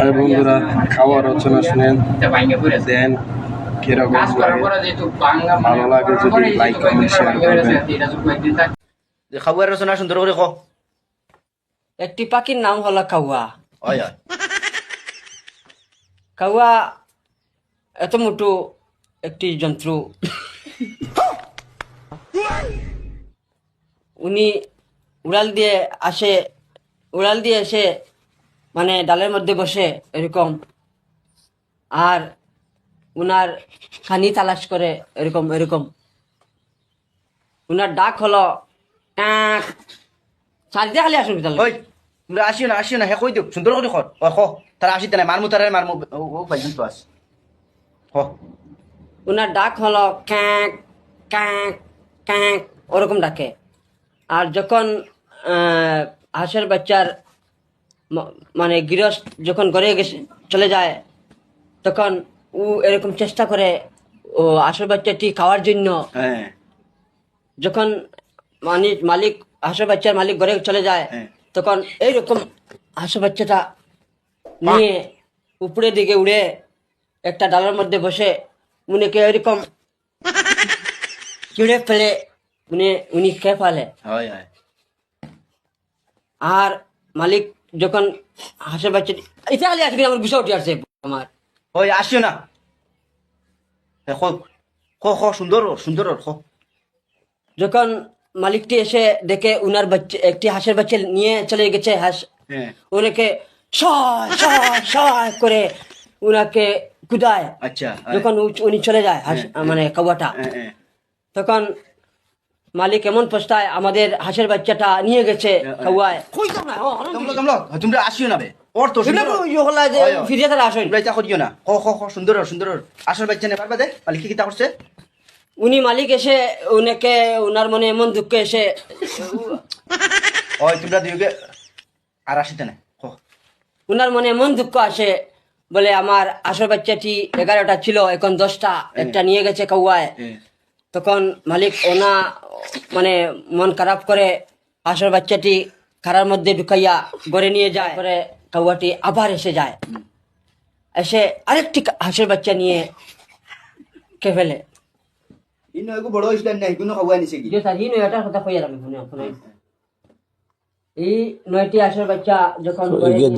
আর বন্ধুরা খাওয়া রচনা শুনেন দেন কীরকম লাগে? ভালো লাগে যদি লাইক কমেন্ট শেয়ার করবেন। খাবার রচনা সুন্দর করে কো একটি পাখির নাম হলো কাউয়া। কাউয়া এত মোটো একটি জন্তু উনি উড়াল দিয়ে আসে উড়াল দিয়ে এসে মানে ডালের মধ্যে বসে এরকম আর উনার খানি তালাশ করে এরকম এরকম। উনার ডাক হলো টাক চারিদিকে খালি আসুন বিদ্যালয় ওই তোমরা আসিও না আসিও না হে কই দিও সুন্দর করে ও তারা আসিতে নাই মারমু তারা মারমু ও তো আস হ। ওনার ডাক হলো ক্যাঁক ক্যাঁক ক্যাঁক ওরকম ডাকে। আর যখন হাঁসের বাচ্চার মানে গৃহস্থ যখন ঘরে গেছে চলে যায় তখন ও এরকম চেষ্টা করে ও হাঁসের বাচ্চাটি খাওয়ার জন্য। হ্যাঁ। যখন মানে মালিক হাঁসের বাচ্চার মালিক ঘরে চলে যায় হ্যাঁ। তখন এইরকম হাঁসের বাচ্চাটা নিয়ে উপরের দিকে উড়ে একটা ডালার মধ্যে বসে উনিকে এরকম চিড়ে ফেলে উনি উনি খেয়ে ফেলে। আর মালিক যখন হাঁসের বাচ্চা এটা খালি আজকে আমার গুছা উঠে আসছে আমার। ওই আসিও না। হে কো কো কো সুন্দর সুন্দর যখন মালিকটি এসে দেখে উনার বাচ্চা একটি হাঁসের বাচ্চা নিয়ে চলে গেছে হাঁস হ্যাঁ। ওনাকে সয় করে উনাকে কুদায়। আচ্ছা হ্যাঁ, যখন উনি চলে যায় হাঁস- মানে হ্যাঁ, হ্যাঁ। তখন মালিক এমন পস্তায় আমাদের হাঁসের বাচ্চাটা নিয়ে গেছে তোমরা? আসিও না বে। ওর তো সুন্দর। হয়, হয়। ফিরিয়ে তারা আসেন। এটা করিও না। কো কো কো সুন্দর সুন্দর। আসল বাচ্চা নে পারবা দে? মালিক কি কিতা করছে উনি মালিক এসে উনাকে উনার মনে এমন দুঃখ এসে ওই তোমরা দুইকে আর আসিতে না। মনে এমন দুঃখ আসে বলে আমার আসল বাচ্চাটি এগারোটা ছিল এখন দশটা একটা নিয়ে গেছে কাউয়ায়। হ্যাঁ। তখন মালিক ওনা মানে মন খারাপ করে আসল বাচ্চাটি খারার মধ্যে ঢুকাইয়া ঘরে নিয়ে যায়। করে কাউয়াটি আবার এসে যায়। এসে আরেকটি হাঁসের বাচ্চা নিয়ে কে ফেলে? বড় ইসলাম নাই কোনো খাওয়া নিছে কি? যে স্যার এই নয়টার কথা কইয়া আমি শুনে শুনে এই নয়টি হাঁসের বাচ্চা যখন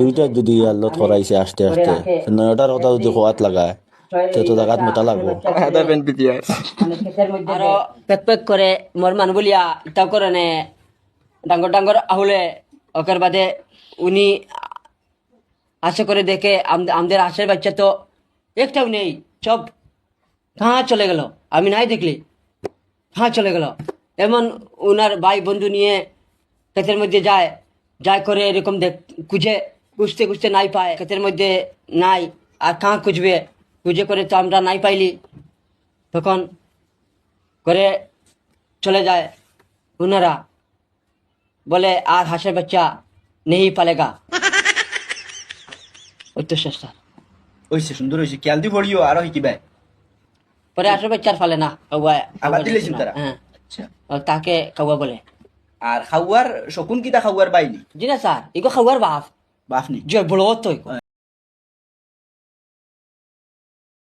দুইটা যদি আল্লত করাইছে আস্তে আস্তে। নয়টার কথা যদি খোয়াত লাগায়। ছয়- তো তো জাগাত লাগবো আদা পেন পিটিয়া মানে আরও পেক পেক করে মরমান বলিয়া ইটাও করে নে ডাঙ্গর ডাঙ্গর আহুলে ওকের বাদে উনি আশা করে দেখে আমাদের আশের বাচ্চা তো একটাও নেই সব কাহা চলে গেল আমি নাই দেখলি কাহা চলে গেল এমন উনার ভাই বন্ধু নিয়ে ক্ষেতের মধ্যে যায় যায় করে এরকম দেখ খুঁজে খুঁজতে খুঁজতে নাই পায় ক্ষেতের মধ্যে নাই আর কাহা খুঁজবে খুঁজে করে তো আমরা নাই পাইলি। তখন করে চলে যায় ওনারা বলে আর হাঁসের বাচ্চা নেই পালেগা। ওই তো ওইছে সুন্দর হইছে। খেয়াল দি পড়িও আর শিকিবা পরে হাঁসের বাচ্চা আর ফালে না কাউয়া আবার দিলেছেন তারা? হ্যাঁ। আচ্ছা। তাকে কাউয়া বলে। আর খাওয়ার শকুন কিতা খাওয়ার বাইনি জি না স্যার এগো খাওয়ার বাপ। বাফনি জয় বড় তো